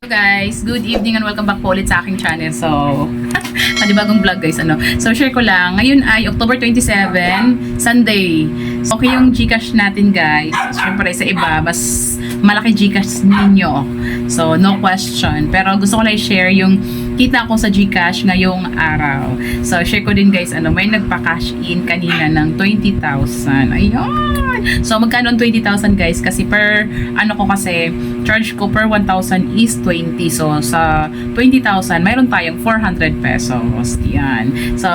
Guys, good evening and welcome back po ulit sa aking channel. So, panibagong vlog guys, ano. So, share ko lang. Ngayon ay October 27, Sunday. Okay yung Gcash natin guys. Siyempre sa iba, mas malaki Gcash ninyo. So, no question. Pero gusto ko lang i-share yung kita ko sa Gcash ngayong araw. So, share ko din guys, ano, may nagpa-cash in kanina ng 20,000. Ayun! So, magkano ang 20,000 guys? Kasi per, ano ko kasi, charge ko per 1,000 is 20. So, sa 20,000, mayroon tayong 400 pesos. Yan. So,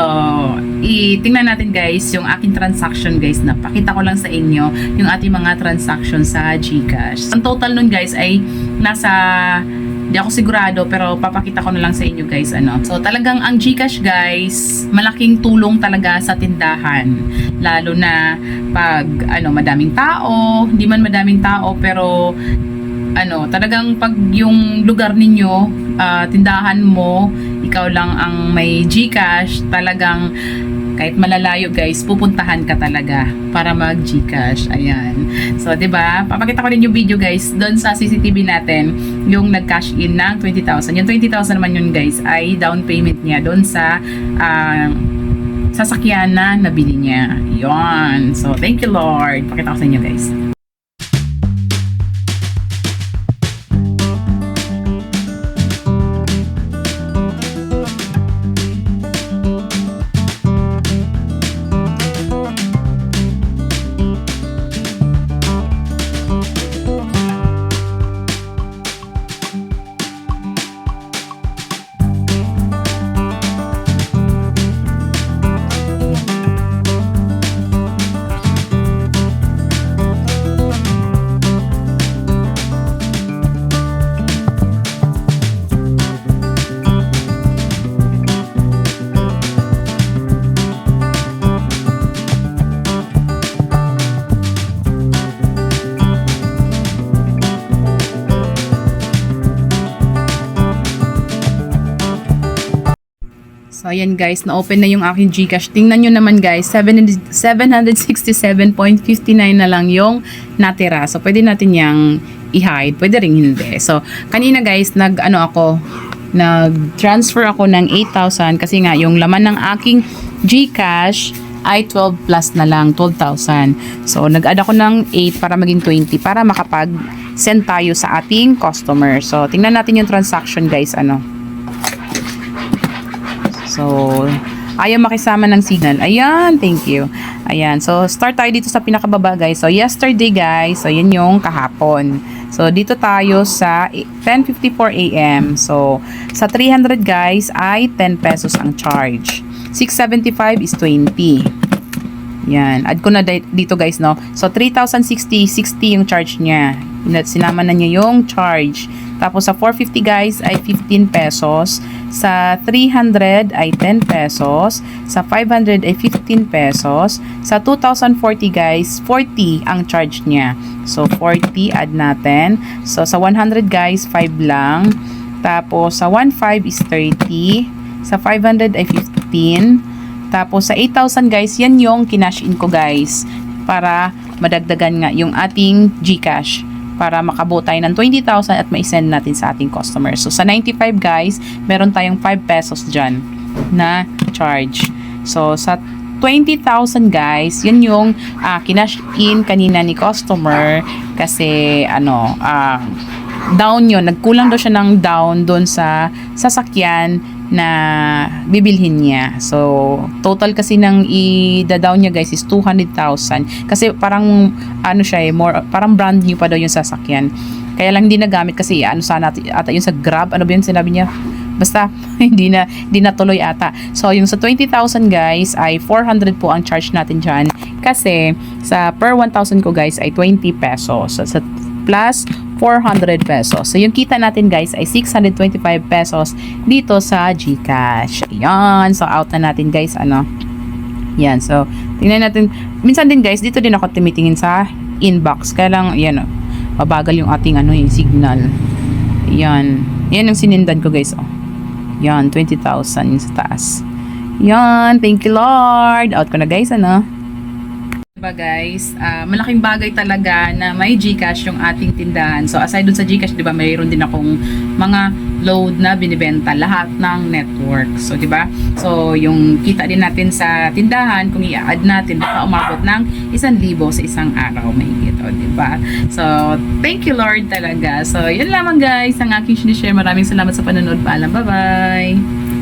itingnan natin guys yung aking transaction guys na pakita ko lang sa inyo yung ating mga transaction sa Gcash. Ang total nun guys ay nasa Di ako sigurado pero papakita ko na lang sa inyo guys ano. So talagang ang GCash guys, malaking tulong talaga sa tindahan. Lalo na pag ano madaming tao, hindi man madaming tao pero ano, talagang pag yung lugar ninyo, ah, tindahan mo, ikaw lang ang may GCash, talagang kahit malalayo guys, pupuntahan ka talaga para mag GCash. Ayan. So, 'di ba? Papakita ko din yung video guys doon sa CCTV natin yung nag-cash in ng 20,000. Yung 20,000 naman yun guys ay down payment niya doon sa ah, sasakyan na nabili niya. Yon. So, thank you Lord. Pakita ko sa inyo guys. So, ayan guys, na-open na yung aking Gcash. Tingnan nyo naman guys, 700 767.59 na lang yung natira. So, pwede natin yung i-hide. Pwede rin hindi. So, kanina guys, nag, ano ako, nag-transfer ako ng 8,000 kasi nga, yung laman ng aking Gcash ay 12 plus na lang, 12,000. So, nag-add ako ng 8 para maging 20 para makapag-send tayo sa ating customer. So, tingnan natin yung transaction guys, ano. So, ayaw makisama ng signal. Ayan, thank you. Ayan, so start tayo dito sa pinakababa guys. So, yesterday guys, so yan yung kahapon. So, dito tayo sa 10.54 a.m. So, sa 300 guys ay 10 pesos ang charge. 675 is 20. Yan. Add ko na di- dito guys, no? So, 3,060, 60 yung charge niya. Ina- Sinama na niya yung charge. Tapos, sa 450 guys ay 15 pesos. Sa 300 ay 10 pesos. Sa 500 ay 15 pesos. Sa 2,040 guys, 40 ang charge niya. So, 40 add natin. So, sa 100 guys, 5 lang. Tapos, sa 1.5 is 30. Sa 500 ay 15. Tapos sa 8,000 guys, yan yung kinash in ko guys para madagdagan nga yung ating GCash para makabuo tayo ng 20,000 at ma-send natin sa ating customer. So sa 95 guys, meron tayong 5 pesos dyan na charge. So sa 20,000 guys, yun yung ah, kinash in kanina ni customer kasi ano, ah, down yun. Nagkulang daw siya ng down doon sa sasakyan na bibilhin niya. So, total kasi ng i-down niya guys is 200,000. Kasi parang ano siya eh, more, parang brand new pa daw yung sasakyan. Kaya lang hindi nagamit kasi ano sana ata yung sa Grab, ano ba yung sinabi niya? Basta hindi na hindi na tuloy ata. So yung sa 20,000 guys ay 400 po ang charge natin diyan kasi sa per 1,000 ko guys ay 20 pesos. So, sa plus 400 pesos. So, yung kita natin guys ay 625 pesos dito sa GCash. Ayan. So, out na natin guys. Ano? Yan. So, tingnan natin. Minsan din guys, dito din ako tumitingin sa inbox. Kaya lang, yan. Mabagal yung ating ano yung signal. Yan. Yan yung sinindan ko guys. Oh. Yan. 20,000 yung sa taas. Yan. Thank you Lord. Out ko na guys. Ano? Diba guys, ah, malaking bagay talaga na may GCash yung ating tindahan. So aside dun sa GCash, 'di ba, mayroon din akong mga load na binibenta lahat ng network. So 'di ba? So yung kita din natin sa tindahan kung i-add natin baka umabot ng 1,000 sa isang araw may gito, 'di ba? So thank you Lord talaga. So yun lamang guys ang aking sinishare. Maraming salamat sa panonood. Paalam. Bye-bye.